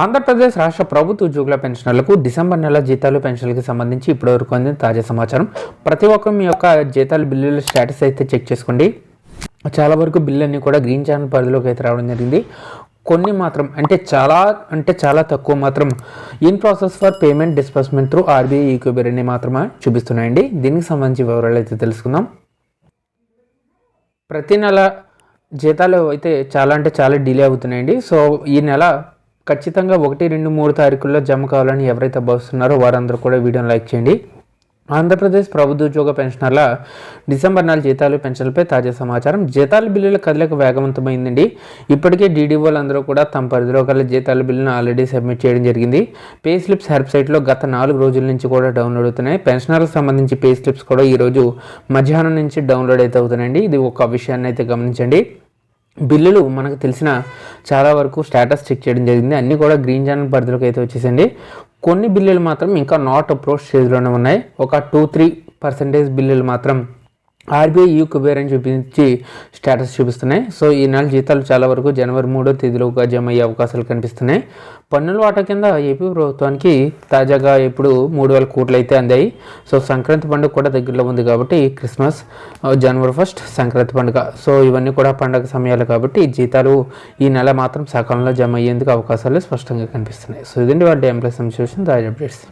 ఆంధ్రప్రదేశ్ రాష్ట్ర ప్రభుత్వ ఉద్యోగుల పెన్షనర్లకు డిసెంబర్ నెల జీతాలు పెన్షన్లకు సంబంధించి ఇప్పటివరకు అందిన తాజా సమాచారం. ప్రతి ఒక్కరు మీ యొక్క జీతాలు బిల్లుల స్టేటస్ అయితే చెక్ చేసుకోండి. చాలా వరకు బిల్లు అన్నీ కూడా గ్రీన్ ఛానల్ పరిధిలోకి అయితే రావడం జరిగింది. కొన్ని మాత్రం అంటే చాలా అంటే చాలా తక్కువ మాత్రం in process for payment disbursement through RBI ఈక్యూబర్ అని మాత్రమే చూపిస్తున్నాయండి. దీనికి సంబంధించి వివరాలు అయితే తెలుసుకుందాం. ప్రతి నెల జీతాలు అయితే చాలా అంటే చాలా డిలే అవుతున్నాయండి. సో ఈ నెల ఖచ్చితంగా ఒకటి రెండు మూడు తారీఖుల్లో జమ కావాలని ఎవరైతే భావిస్తున్నారో వారందరూ కూడా వీడియోని లైక్ చేయండి. ఆంధ్రప్రదేశ్ ప్రభుత్వ ఉద్యోగ పెన్షనర్ల డిసెంబర్ నెల జీతాలు పెన్షన్లపై తాజా సమాచారం. జీతాల బిల్లుల కదలిక వేగవంతమైందండి. ఇప్పటికే డీడీఓలు అందరూ కూడా తమ పరిధిలో గల జీతాల బిల్లును ఆల్రెడీ సబ్మిట్ చేయడం జరిగింది. పే స్లిప్స్ వెబ్సైట్లో గత నాలుగు రోజుల నుంచి కూడా డౌన్లోడ్ అవుతున్నాయి. పెన్షనర్లకు సంబంధించి పే స్లిప్స్ కూడా ఈరోజు మధ్యాహ్నం నుంచి డౌన్లోడ్ అయితే అవుతున్నాయండి. ఇది ఒక విషయాన్ని అయితే గమనించండి. బిల్లులు మనకు తెలిసిన చాలా వరకు స్టేటస్ చెక్ చేయడం జరిగింది. అన్నీ కూడా గ్రీన్ ఛానల్ పరిధిలోకి అయితే వచ్చేసండి కొన్ని బిల్లులు మాత్రం ఇంకా నాట్ అప్రోచ్ స్టేజ్లోనే ఉన్నాయి. ఒక టూ త్రీ పర్సెంటేజ్ బిల్లులు మాత్రం ఆర్బీఐ యూ కుబేర్ అని చూపించి స్టేటస్ చూపిస్తున్నాయి. సో ఈ నెల జీతాలు చాలా వరకు జనవరి మూడో తేదీలోగా జమ అయ్యే అవకాశాలు కనిపిస్తున్నాయి. పన్నుల వాటా కింద ఏపీ ప్రభుత్వానికి తాజాగా ఇప్పుడు మూడు వేల కోట్లు అయితే అందాయి. సో సంక్రాంతి పండుగ కూడా దగ్గరలో ఉంది కాబట్టి క్రిస్మస్ జనవరి ఫస్ట్ సంక్రాంతి పండుగ. సో ఇవన్నీ కూడా పండుగ సమయాలు కాబట్టి జీతాలు ఈ నెల మాత్రం సకాలంలో జమ అయ్యేందుకు అవకాశాలు స్పష్టంగా కనిపిస్తున్నాయి. సో ఇదండి వాటి ఎంప్లాయ్ సంశోషన్ తాజా అప్డేట్స్.